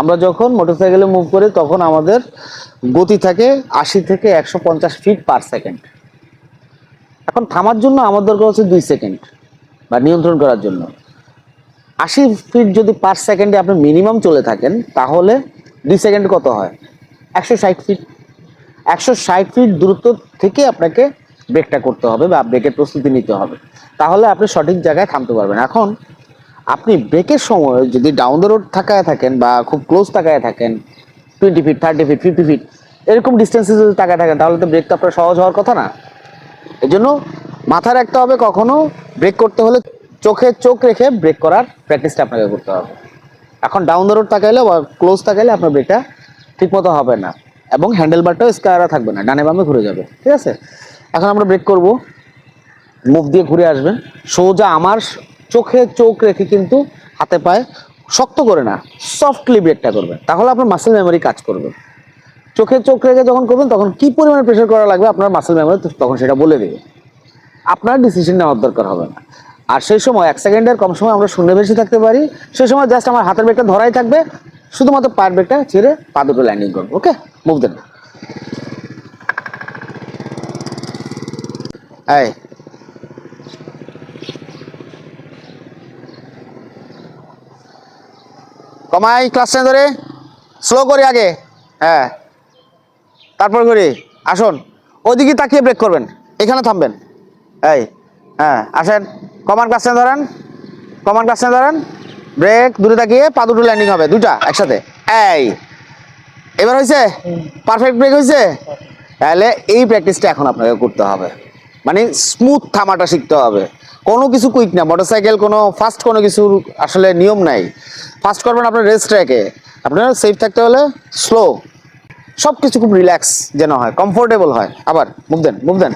আমরা যখন মোটরসাইকেলে মুভ করি, তখন আমাদের গতি থাকে আশি থেকে একশো পঞ্চাশ ফিট পার সেকেন্ড এখন থামার জন্য আমার দরকার হচ্ছে দুই সেকেন্ড বা নিয়ন্ত্রণ করার জন্য। আশি ফিট যদি পার সেকেন্ডে আপনি মিনিমাম চলে থাকেন, তাহলে দুই সেকেন্ড কত হয়? একশো ষাট ফিট একশো ষাট ফিট দূরত্ব থেকে আপনাকে ব্রেকটা করতে হবে বা ব্রেকের প্রস্তুতি নিতে হবে। তাহলে আপনি সঠিক জায়গায় থামতে পারবেন। এখন আপনি ব্রেকের সময় যদি ডাউন দ্য রোড থাকায় থাকেন বা খুব ক্লোজ তাকায় থাকেন twenty feet thirty feet fifty feet এরকম ডিস্টেন্সে যদি তাকায় থাকেন, তাহলে তো ব্রেক তো আপনার সহজ হওয়ার কথা না। এই জন্য মাথায় রাখতে হবে কখনো ব্রেক করতে হলে চোখে চোখ রেখে ব্রেক করার প্র্যাকটিসটা আপনাকে করতে হবে। এখন ডাউন দ্য রোড তাকাইলে বা ক্লোজ তাকাইলে আপনার ব্রেকটা ঠিকমতো হবে না এবং হ্যান্ডেল বারটাও স্কায়ারা থাকবে না, ডানে বামে ঘুরে যাবে, ঠিক আছে? এখন আমরা ব্রেক করব। মুখ দিয়ে ঘুরে আসবেন। সোজা আমার চোখে চোখ রেখে কিন্তু হাতে পায়ে শক্ত করে না সফটলি ব্রেকটা করবেন। তাহলে আপনার মাসেল মেমোরি কাজ করবে। চোখে চোখ রেখে যখন করবেন, তখন কি পরিমাণে প্রেশার করা লাগবে আপনার মাসেল মেমোরি তখন সেটা বলে দেবে। আপনার ডিসিশন নেওয়ার দরকার হবে না। আর সেই সময়, এক সেকেন্ডের কম সময় আমরা শূন্য বেশি থাকতে পারি। সেই সময় জাস্ট আমার হাতের ব্রেকটা ধরাই থাকবে, শুধুমাত্র পায়ের ব্রেকটা ছেড়ে পা দুটো ল্যান্ডিং করব ওকে মুভ দেন। এই কমাই ক্লাস টেন ধরে। স্লো করি আগে। হ্যাঁ। তারপর করি। আসুন। ওইদিকে তাকিয়ে ব্রেক করবেন। এখানে থামবেন। এই হ্যাঁ আসেন। কমান ক্লাস টেন ধরেন। কমান ক্লাস টেন ধরেন। ব্রেক দূরে তাকিয়ে পা দুটো ল্যান্ডিং হবে দুটা একসাথে। এই। এবার হয়েছে পারফেক্ট ব্রেক হয়েছে তাহলে এই প্র্যাকটিসটা এখন আপনাকে করতে হবে। মানে স্মুথ থামাটা শিখতে হবে। কোনো কিছু কুইক না মোটরসাইকেল কোনো ফাস্ট কোনো কিছুর আসলে নিয়ম নাই। ফাস্ট করবেন আপনার রেস ট্র্যাকে আপনার সেফ থাকতে হলে স্লো সব কিছু খুব রিল্যাক্স যেন হয় কমফোর্টেবল হয়। আবার মুভ দেন মুভ দেন